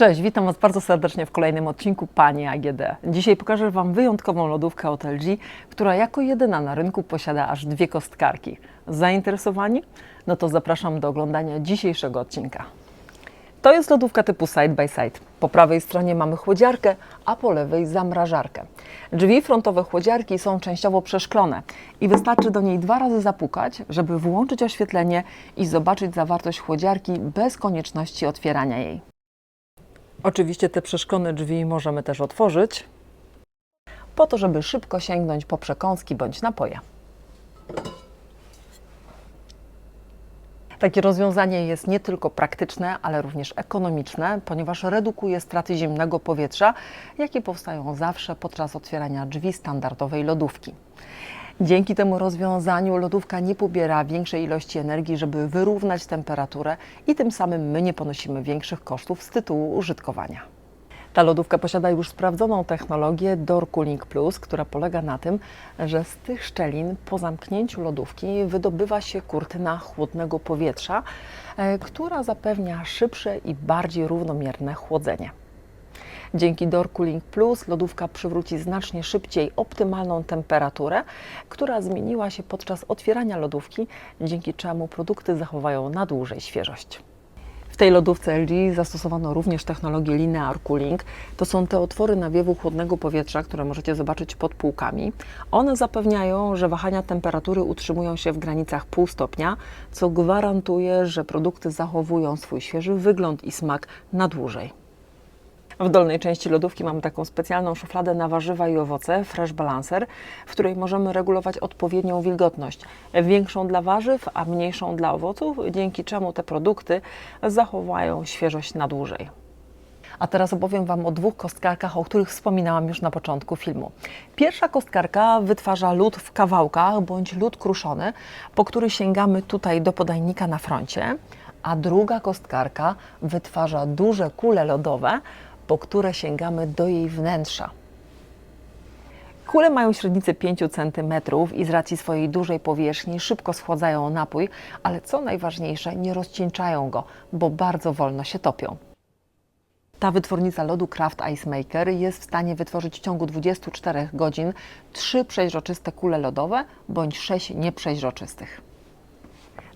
Cześć, witam Was bardzo serdecznie w kolejnym odcinku Pani AGD. Dzisiaj pokażę Wam wyjątkową lodówkę od LG, która jako jedyna na rynku posiada aż dwie kostkarki. Zainteresowani? No to zapraszam do oglądania dzisiejszego odcinka. To jest lodówka typu side by side. Po prawej stronie mamy chłodziarkę, a po lewej zamrażarkę. Drzwi frontowe chłodziarki są częściowo przeszklone i wystarczy do niej dwa razy zapukać, żeby włączyć oświetlenie i zobaczyć zawartość chłodziarki bez konieczności otwierania jej. Oczywiście te przeszklone drzwi możemy też otworzyć, po to, żeby szybko sięgnąć po przekąski bądź napoje. Takie rozwiązanie jest nie tylko praktyczne, ale również ekonomiczne, ponieważ redukuje straty zimnego powietrza, jakie powstają zawsze podczas otwierania drzwi standardowej lodówki. Dzięki temu rozwiązaniu lodówka nie pobiera większej ilości energii, żeby wyrównać temperaturę i tym samym my nie ponosimy większych kosztów z tytułu użytkowania. Ta lodówka posiada już sprawdzoną technologię Door Cooling Plus, która polega na tym, że z tych szczelin po zamknięciu lodówki wydobywa się kurtyna chłodnego powietrza, e, która zapewnia szybsze i bardziej równomierne chłodzenie. Dzięki Door Plus lodówka przywróci znacznie szybciej optymalną temperaturę, która zmieniła się podczas otwierania lodówki, dzięki czemu produkty zachowają na dłużej świeżość. W tej lodówce LG zastosowano również technologię Linear Cooling. To są te otwory nawiewu chłodnego powietrza, które możecie zobaczyć pod półkami. One zapewniają, że wahania temperatury utrzymują się w granicach pół stopnia, co gwarantuje, że produkty zachowują swój świeży wygląd i smak na dłużej. W dolnej części lodówki mamy taką specjalną szufladę na warzywa i owoce, Fresh Balancer, w której możemy regulować odpowiednią wilgotność. Większą dla warzyw, a mniejszą dla owoców, dzięki czemu te produkty zachowają świeżość na dłużej. A teraz opowiem Wam o dwóch kostkarkach, o których wspominałam już na początku filmu. Pierwsza kostkarka wytwarza lód w kawałkach bądź lód kruszony, po który sięgamy tutaj do podajnika na froncie, a druga kostkarka wytwarza duże kule lodowe, po które sięgamy do jej wnętrza. Kule mają średnicę 5 cm i z racji swojej dużej powierzchni szybko schładzają napój, ale co najważniejsze, nie rozcieńczają go, bo bardzo wolno się topią. Ta wytwornica lodu Kraft Ice Maker jest w stanie wytworzyć w ciągu 24 godzin 3 przeźroczyste kule lodowe bądź 6 nieprzeźroczystych.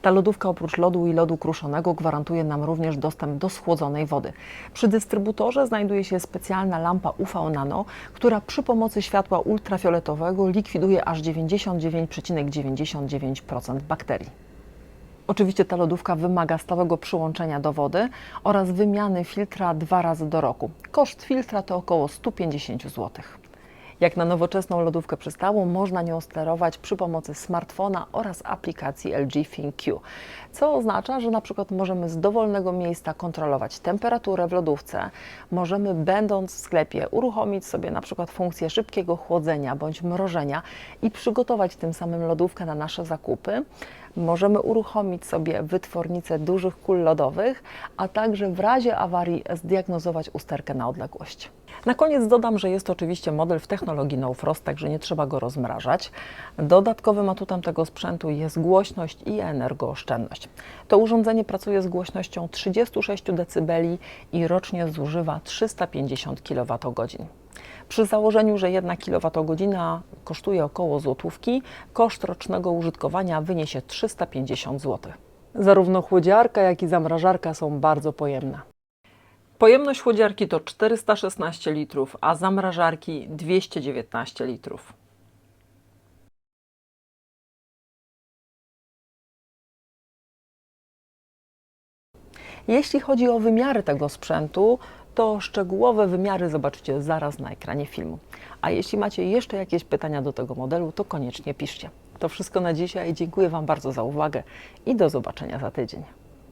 Ta lodówka oprócz lodu i lodu kruszonego gwarantuje nam również dostęp do schłodzonej wody. Przy dystrybutorze znajduje się specjalna lampa UV Nano, która przy pomocy światła ultrafioletowego likwiduje aż 99,99% bakterii. Oczywiście ta lodówka wymaga stałego przyłączenia do wody oraz wymiany filtra dwa razy do roku. Koszt filtra to około 150 zł. Jak na nowoczesną lodówkę przystałą, można nią sterować przy pomocy smartfona oraz aplikacji LG ThinQ, co oznacza, że na przykład możemy z dowolnego miejsca kontrolować temperaturę w lodówce, możemy będąc w sklepie uruchomić sobie na przykład funkcję szybkiego chłodzenia bądź mrożenia i przygotować tym samym lodówkę na nasze zakupy. Możemy uruchomić sobie wytwornicę dużych kul lodowych, a także w razie awarii zdiagnozować usterkę na odległość. Na koniec dodam, że jest to oczywiście model w technologii No Frost, także nie trzeba go rozmrażać. Dodatkowym atutem tego sprzętu jest głośność i energooszczędność. To urządzenie pracuje z głośnością 36 dB i rocznie zużywa 350 kWh. Przy założeniu, że 1 kWh kosztuje około złotówki, koszt rocznego użytkowania wyniesie 350 zł. Zarówno chłodziarka, jak i zamrażarka są bardzo pojemne. Pojemność chłodziarki to 416 litrów, a zamrażarki 219 litrów. Jeśli chodzi o wymiary tego sprzętu, to szczegółowe wymiary zobaczycie zaraz na ekranie filmu. A jeśli macie jeszcze jakieś pytania do tego modelu, to koniecznie piszcie. To wszystko na dzisiaj. Dziękuję Wam bardzo za uwagę i do zobaczenia za tydzień.